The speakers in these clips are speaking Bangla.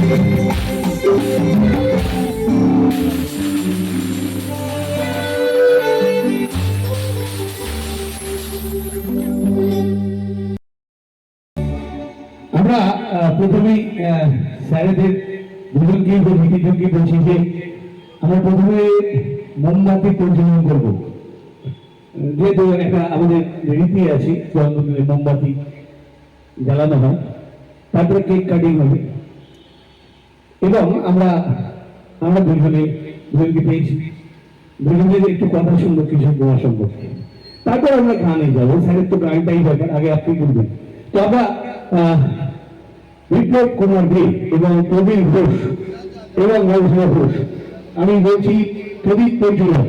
আমরা প্রথমেই স্যারেদের দুজনকে বলছি তিনজনকে বলছি যে আমরা প্রথমে মোমবাতি প্রজ্বলন করব। যেহেতু একটা আমাদের রীতি আছে মোমবাতি জ্বালানো হয়, তারপরে কেক কাটিং হবে। এবং আমরা আমরা দুজনে, দুজনকে পেয়েছি। দুজনের একটু কথা শুনব, কিছু গোয়া সম্পর্কে তারপর আমরা গানে যাব। স্যারের তো গানটাই দরকার, আগে আপনি করবেন তো আমরা বিপ্লব কুমার দে এবং প্রবীণ ঘোষ এবং রবীন্দ্র ঘোষ। আমি বলছি, প্রদীপ পঞ্চুলা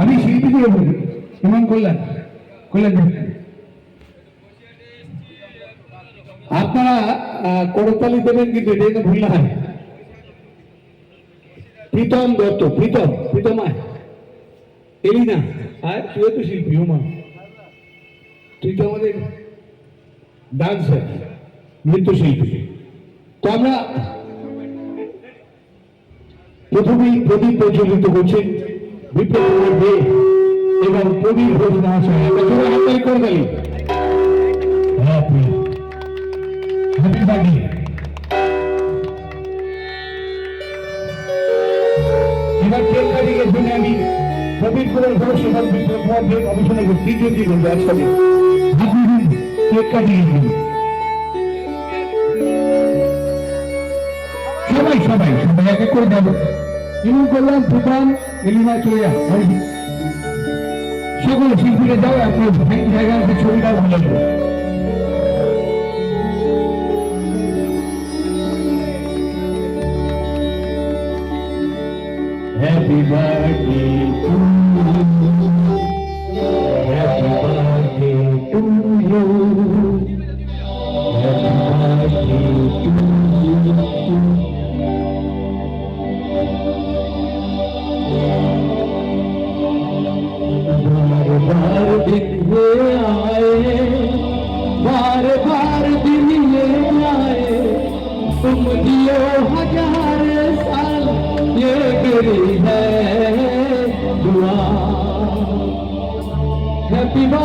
আমি শিল্পী দিয়ে বলি ইমাম কল্যাণ কল্যাণ আপনারা করতালি দেবেন কিন্তু এটা কিন্তু ভুল না হয় প্রীতম দত্ত, প্রীতম প্রীতম আয় এলি না। আর তুই তো শিল্পী হুমা তুই তো আমাদের ডান্সার, নৃত্যশিল্পী। তো আমরা প্রথমেই প্রদীপ প্রজ্বলিত করছেন বিপ্লব এবং প্রবীর ঘোষ মহাশয়। একটা হ্যাপি বার্থডে এবার কেক কাটিং জন্য আমি কুমার ঘোষ এবং বিপ্লব গবেষণা করছি বলব একসাথে। কেক কাটিং এর জন্য সবাই সবাই সবাই এক করে দেবো ইমন করলাম প্রধান এলিমা চলে যা। সকল শিল্পীরা যাও আপনি জায়গা ছবিটা ভালো Happy birthday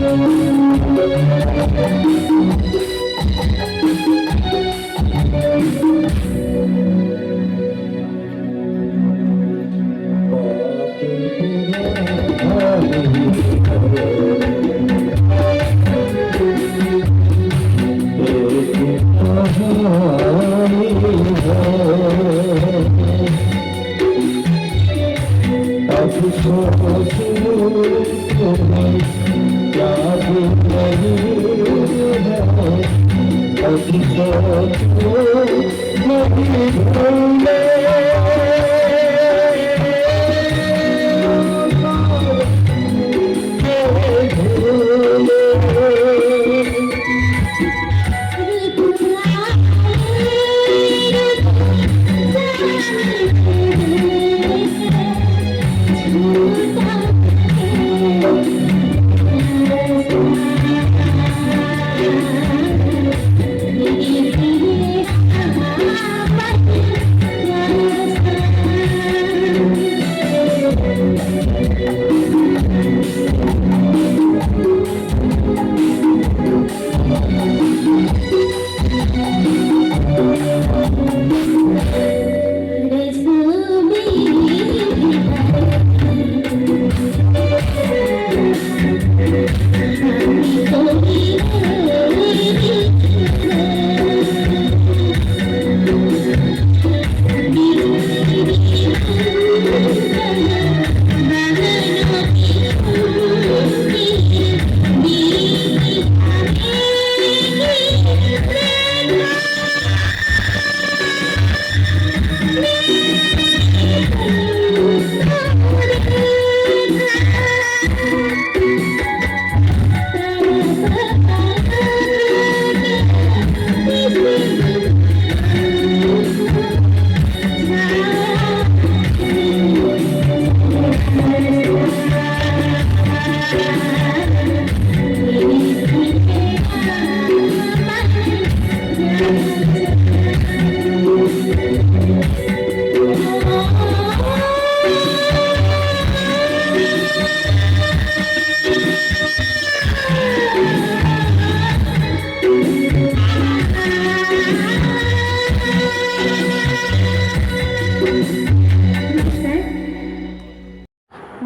Thank you. Thank you.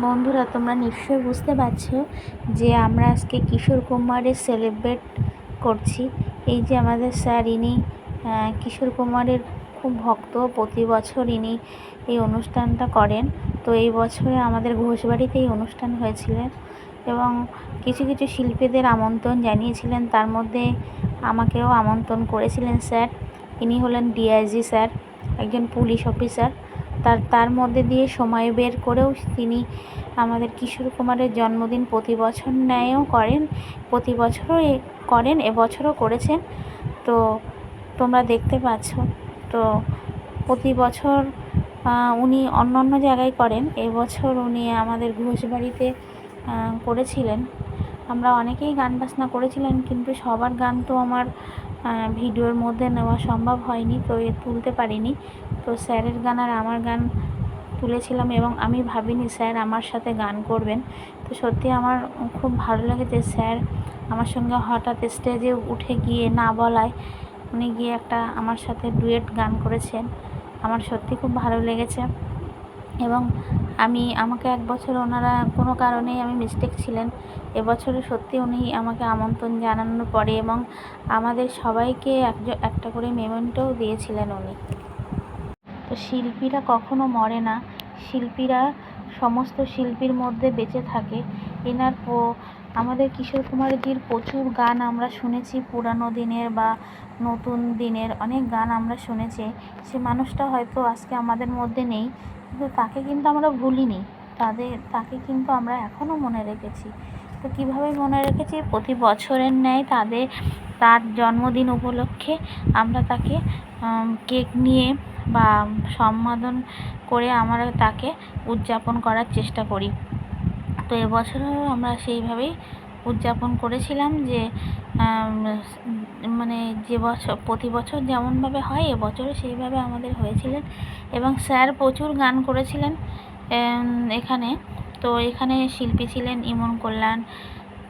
বন্ধুরা, তোমরা নিশ্চয়ই বুঝতে পারছ যে আমরা আজকে কিশোর কুমারের সেলিব্রেট করছি। এই যে আমাদের স্যার, ইনি কিশোর কুমারের খুব ভক্ত। প্রতি বছর ইনি এই অনুষ্ঠানটা করেন। তো এই বছরে আমাদের ঘোষবাড়িতে এই অনুষ্ঠান হয়েছিলেন এবং কিছু কিছু শিল্পীদের আমন্ত্রণ জানিয়েছিলেন। তার মধ্যে আমাকেও আমন্ত্রণ করেছিলেন স্যার। ইনি হলেন ডিআইজি স্যার, একজন পুলিশ অফিসার। তার তার মধ্যে দিয়ে সময় বের করেও তিনি আমাদের কিশোর কুমারের জন্মদিন প্রতি বছর ন্যায়ও করেন, প্রতি বছরও করেন এবছরও করেছেন। তো তোমরা দেখতে পাচ্ছ, তো প্রতি বছর উনি অন্য অন্য জায়গায় করেন। এবছর উনি আমাদের ঘোষবাড়িতে করেছিলেন। আমরা অনেকেই গান বাজনা করেছিলেন, কিন্তু সবার গান তো আমার ভিডিওর মধ্যে নেওয়া সম্ভব হয়নি, তো এ তুলতে পারিনি। তো স্যারের গান আর আমার গান তুলেছিলাম এবং আমি ভাবিনি স্যার আমার সাথে গান করবেন। তো সত্যি আমার খুব ভালো লেগেছে স্যার আমার সঙ্গে হঠাৎ স্টেজে উঠে গিয়ে না বলায় উনি গিয়ে একটা আমার সাথে ডুয়েট গান করেছেন। আমার সত্যি খুব ভালো লেগেছে এবং আমি, আমাকে এক বছর ওনারা কোনো কারণেই আমি মিস্টেক ছিলেন। এবছরে সত্যি উনি আমাকে আমন্ত্রণ জানানোর পরে এবং আমাদের সবাইকে একটা করে মেমেন্টোও দিয়েছিলেন উনি। শিল্পীরা কখনো মরে না। শিল্পীরা সমস্ত শিল্পীর মধ্যে বেঁচে থাকে। এনার আমাদের কিশোর কুমারজির প্রচুর গান আমরা শুনেছি, পুরানো দিনের বা নতুন দিনের অনেক গান আমরা শুনেছি। সে মানুষটা হয়তো আজকে আমাদের মধ্যে নেই, কিন্তু তাকে কিন্তু আমরা ভুলিনি। তাদের, তাকে কিন্তু আমরা এখনও মনে রেখেছি। তো কীভাবে মনে রেখেছি? প্রতি বছরের ন্যায় তাদের, তার জন্মদিন উপলক্ষে আমরা তাকে কেক নিয়ে বা সম্বোধন করে আমরা তাকে উদযাপন করার চেষ্টা করি। তো এবছরও আমরা সেইভাবেই উদযাপন করেছিলাম যে মানে যে বছর, প্রতি বছর যেমনভাবে হয় এবছরও সেইভাবে আমাদের হয়েছিলেন এবং স্যার প্রচুর গান করেছিলেন এখানে। তো এখানে শিল্পী ছিলেন ইমন কল্যাণ,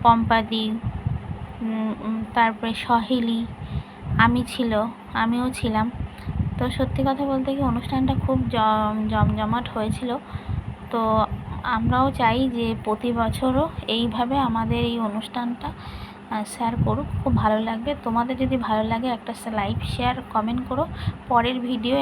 পম্পাদি তারপরে সহেলি, আমি ছিল, আমিও ছিলাম। তো সত্যি কথা বলতে কি অনুষ্ঠানটা খুব জম, জমজমাট হয়েছিল। তো আমরাও চাই যে প্রতি বছরও এইভাবে আমাদের এই অনুষ্ঠানটা শেয়ার করুক। খুব ভালো লাগবে। তোমাদের যদি ভালো লাগে একটা লাইক শেয়ার কমেন্ট করো। পরের ভিডিও